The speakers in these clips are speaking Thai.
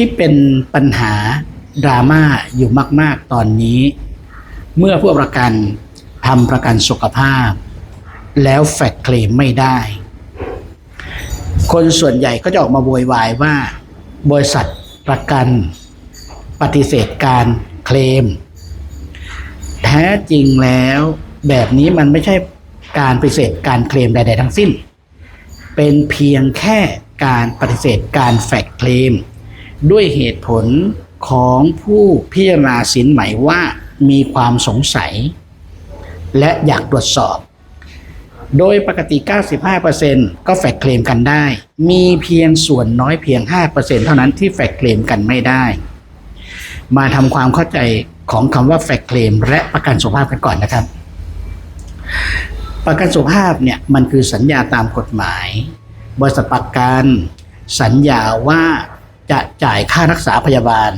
ที่เป็นปัญหาดราม่าอยู่มาก ๆ ตอนนี้ เมื่อผู้ประกันทำประกันสุขภาพ แล้วแฟกเคลมไม่ได้ คนส่วนใหญ่ก็จะออกมาโวยวายว่า บริษัทประกัน ปฏิเสธการเคลม แท้จริงแล้วแบบนี้มันไม่ใช่การปฏิเสธการเคลมใด ๆ ทั้งสิ้น เป็นเพียงแค่การปฏิเสธการแฟกเคลม ด้วยเหตุผลของผู้พิจารณาสินไหม่ว่ามีความสงสัย และอยากตรวจสอบ โดยปกติ 95%ก็แฟกเคลมกันได้ มีเพียงส่วนน้อยเพียง 5%เท่านั้นที่แฟกเคลมกันไม่ได้ มาทำความเข้าใจของคำว่าแฟกเคลมและประกันสุขภาพกันก่อนนะครับ ประกันสุขภาพเนี่ยมันคือสัญญาตามกฎหมาย บริษัทประกันสัญญาว่า จะจ่ายค่ารักษาพยาบาล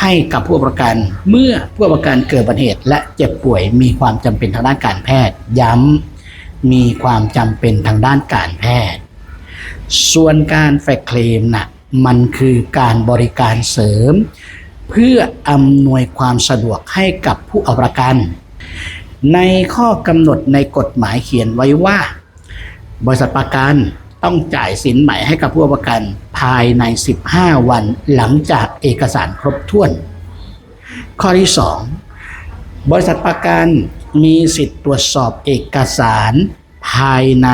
ให้กับผู้ประกันเมื่อผู้ประกันเกิดอุบัติเหตุ และเจ็บป่วยมีความจำเป็นทางด้านการแพทย์ ย้ำมีความจำเป็นทางด้านการแพทย์ ส่วนการแฟกเคลมนะ่ะมันคือการบริการเสริม เพื่ออำนวยความสะดวกให้กับผู้เอาประกัน ในข้อกำหนดในกฎหมายเขียนไว้ว่า บริษัทประกันต้องจ่ายสินใหม่ให้กับผู้ประกัน ภายใน 15 วันหลังจากเอกสารครบถ้วน ข้อที่ 2 บริษัทประกันมีสิทธิ์ตรวจสอบเอกสารภายใน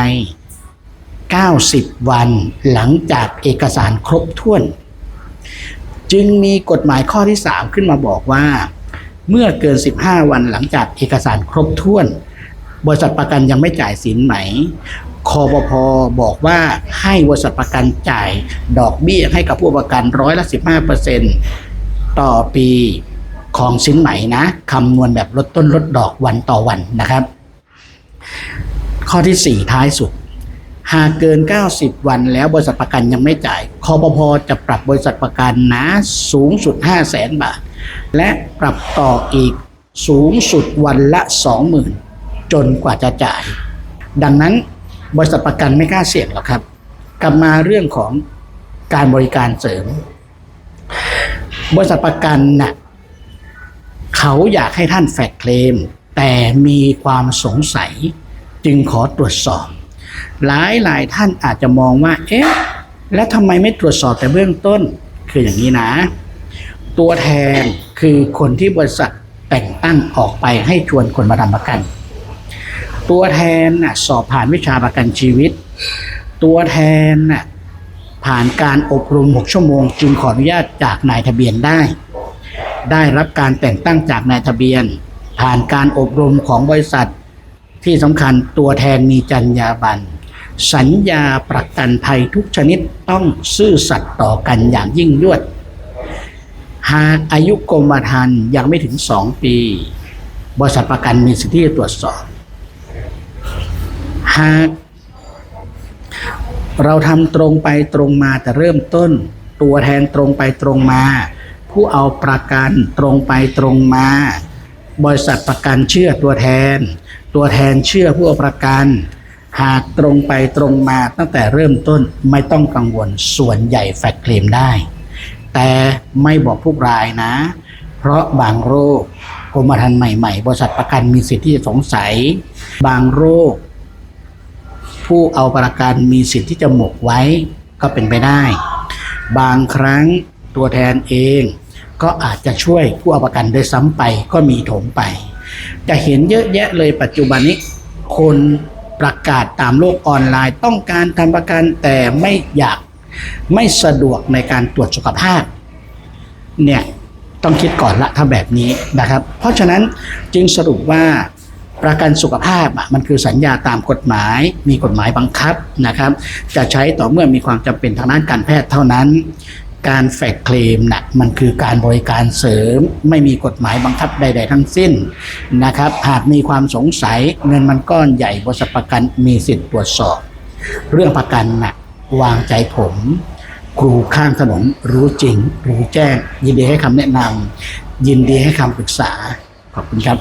90 วันหลังจากเอกสารครบถ้วน จึงมีกฎหมายข้อที่ 3 ขึ้นมาบอกว่า เมื่อเกิน 15 วันหลังจากเอกสารครบถ้วน บริษัทประกันยังไม่จ่ายสินไหมคอปพบอกว่าให้บริษัทประกันจ่ายดอกเบี้ยให้กับผู้ประกันร้อยละ15%ต่อปีของสินไหมนะคำนวณแบบลดต้นลดดอกวันต่อวันนะครับ ข้อที่ 4 ท้ายสุด หากเกิน 90 วันแล้วบริษัทประกันยังไม่จ่ายคอปพจะปรับบริษัทประกันนะสูงสุด 5 0 0แสนบาท และปรับต่ออีกสูงสุดวันละ 20,000 จนกว่าจะจ่าย ดังนั้นบริษัทประกันไม่กล้าเสี่ยงหรอกครับ กลับมาเรื่องของการบริการเสริม บริษัทประกันน่ะเขาอยากให้ท่านแฟกเคลม แต่มีความสงสัยจึงขอตรวจสอบ หลายหลายท่านอาจจะมองว่า เอ๊ะ แล้วทำไมไม่ตรวจสอบแต่เบื้องต้น คืออย่างนี้นะ ตัวแทนคือคนที่บริษัทแต่งตั้งออกไปให้ชวนคนมาทำประกัน ตัวแทนสอบผ่านวิชาประกันชีวิต ตัวแทนผ่านการอบรม 6 ชั่วโมง จึงขออนุญาตจากนายทะเบียนได้ ได้รับการแต่งตั้งจากนายทะเบียน ผ่านการอบรมของบริษัท ที่สำคัญตัวแทนมีจรรยาบรรณสัญญาประกันภัยทุกชนิดต้องซื่อสัตย์ต่อกันอย่างยิ่งยวด หากอายุกรมธรรม์ยังไม่ถึง 2 ปี บริษัทประกันมีสิทธิจะตรวจสอบ หากเราทำตรงไปตรงมาแต่เริ่มต้น ตัวแทนตรงไปตรงมา ผู้เอาประกันตรงไปตรงมา บริษัทประกันเชื่อตัวแทน ตัวแทนเชื่อผู้เอาประกัน หากตรงไปตรงมาตั้งแต่เริ่มต้นไม่ต้องกังวลส่วนใหญ่แฟกเคลมได้ แต่ไม่บอกทุกรายนะ เพราะบางโรคกรมธรรม์ใหม่ ๆ บริษัทประกันมีสิทธิ์ที่จะสงสัย บางโรค ผู้เอาประกันมีสิทธิ์ที่จะหมกไว้ก็เป็นไปได้ บางครั้งตัวแทนเองก็อาจจะช่วยผู้เอาประกันด้วยซ้ำไปก็มีโถมไป จะเห็นเยอะแยะเลยปัจจุบันนี้ คนประกาศตามโลกออนไลน์ต้องการทำประกันแต่ไม่อยากไม่สะดวกในการตรวจสุขภาพเนี่ยต้องคิดก่อนละถ้าแบบนี้นะครับ เพราะฉะนั้นจึงสรุปว่า ประกันสุขภาพอะมันคือสัญญาตามกฎหมาย มีกฎหมายบังคับนะครับ จะใช้ต่อเมื่อมีความจำเป็นทางด้านการแพทย์เท่านั้น การแฟกเคลมนะมันคือการบริการเสริม ไม่มีกฎหมายบังคับใด ๆ ทั้งสิ้นนะครับ หากมีความสงสัยเงินมันก้อนใหญ่บริษัทประกันมีสิทธิ์ตรวจสอบ เรื่องประกันนะวางใจผมครูข้างถนนรู้จริง รู้แจ้ง ยินดีให้คำแนะนำยินดีให้คำปรึกษา ขอบคุณครับ